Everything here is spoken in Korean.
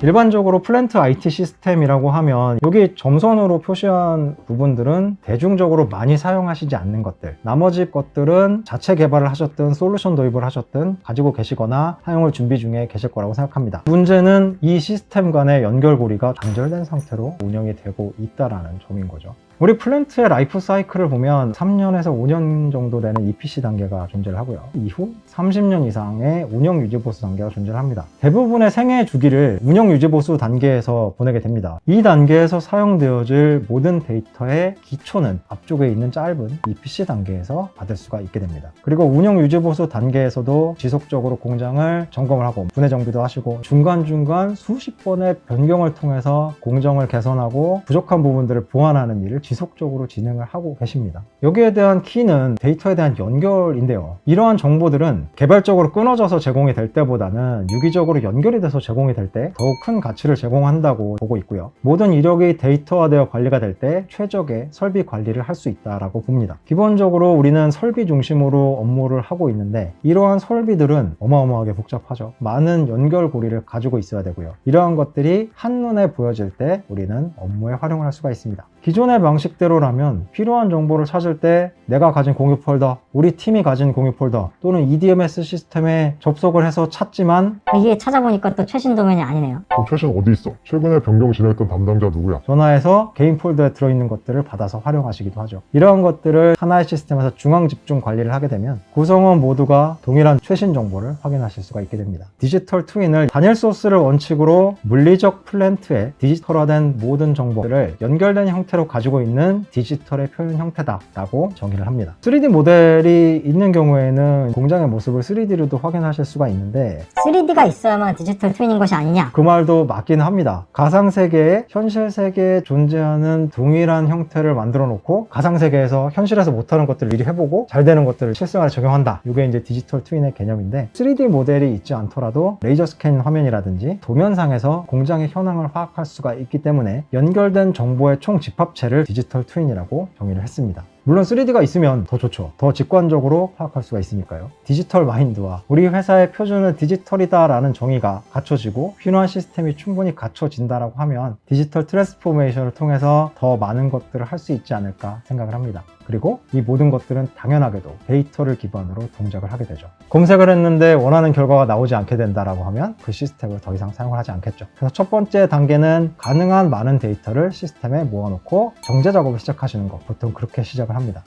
일반적으로 플랜트 IT 시스템이라고 하면 여기 점선으로 표시한 부분들은 대중적으로 많이 사용하시지 않는 것들. 나머지 것들은 자체 개발을 하셨든 솔루션 도입을 하셨든 가지고 계시거나 사용을 준비 중에 계실 거라고 생각합니다. 문제는 이 시스템 간의 연결고리가 단절된 상태로 운영이 되고 있다라는 점인 거죠 우리 플랜트의 라이프 사이클을 보면 3년에서 5년 정도 되는 EPC 단계가 존재를 하고요. 이후 30년 이상의 운영 유지 보수 단계가 존재를 합니다. 대부분의 생애 주기를 운영 유지 보수 단계에서 보내게 됩니다. 이 단계에서 사용되어질 모든 데이터의 기초는 앞쪽에 있는 짧은 EPC 단계에서 받을 수가 있게 됩니다. 그리고 운영 유지 보수 단계에서도 지속적으로 공장을 점검을 하고 분해 정비도 하시고 중간중간 수십 번의 변경을 통해서 공정을 개선하고 부족한 부분들을 보완하는 일을 지속적으로 진행을 하고 계십니다. 여기에 대한 키는 데이터에 대한 연결인데요. 이러한 정보들은 개발적으로 끊어져서 제공이 될 때보다는 유기적으로 연결이 돼서 제공이 될 때 더욱 큰 가치를 제공한다고 보고 있고요. 모든 이력이 데이터화되어 관리가 될 때 최적의 설비 관리를 할 수 있다라고 봅니다. 기본적으로 우리는 설비 중심으로 업무를 하고 있는데 이러한 설비들은 어마어마하게 복잡하죠. 많은 연결고리를 가지고 있어야 되고요. 이러한 것들이 한눈에 보여질 때 우리는 업무에 활용을 할 수가 있습니다. 기존의 방식대로라면 필요한 정보를 찾을 때 내가 가진 공유 폴더, 우리 팀이 가진 공유 폴더 또는 EDMS 시스템에 접속을 해서 찾지만 이게 찾아보니까 또 최신 도면이 아니네요. 그럼 최신 어디 있어? 최근에 변경 진행했던 담당자 누구야? 전화해서 개인 폴더에 들어있는 것들을 받아서 활용하시기도 하죠. 이러한 것들을 하나의 시스템에서 중앙 집중 관리를 하게 되면 구성원 모두가 동일한 최신 정보를 확인하실 수가 있게 됩니다. 디지털 트윈을 단일 소스를 원칙으로 물리적 플랜트에 디지털화된 모든 정보들을 연결된 형태로 가지고 있는 디지털의 표현 형태다라고 정의를 합니다. 3D 모델이 있는 경우에는 공장의 모습을 3D로도 확인하실 수가 있는데 3D가 있어야만 디지털 트윈인 것이 아니냐? 그 말도 맞긴 합니다. 가상 세계에 현실 세계에 존재하는 동일한 형태를 만들어 놓고 가상 세계에서 현실에서 못하는 것들을 미리 해보고 잘 되는 것들을 실생활에 적용한다. 이게 이제 디지털 트윈의 개념인데 3D 모델이 있지 않더라도 레이저 스캔 화면이라든지 도면상에서 공장의 현황을 파악할 수가 있기 때문에 연결된 정보의 총 집합체를 디지털 트윈이라고 정의를 했습니다. 물론 3D가 있으면 더 좋죠. 더 직관적으로 파악할 수가 있으니까요. 디지털 마인드와 우리 회사의 표준은 디지털이다라는 정의가 갖춰지고 필요한 시스템이 충분히 갖춰진다라고 하면 디지털 트랜스포메이션을 통해서 더 많은 것들을 할 수 있지 않을까 생각을 합니다. 그리고 이 모든 것들은 당연하게도 데이터를 기반으로 동작을 하게 되죠. 검색을 했는데 원하는 결과가 나오지 않게 된다라고 하면 그 시스템을 더 이상 사용을 하지 않겠죠. 그래서 첫 번째 단계는 가능한 많은 데이터를 시스템에 모아놓고 정제 작업을 시작하시는 것. 보통 그렇게 시작을 합니다.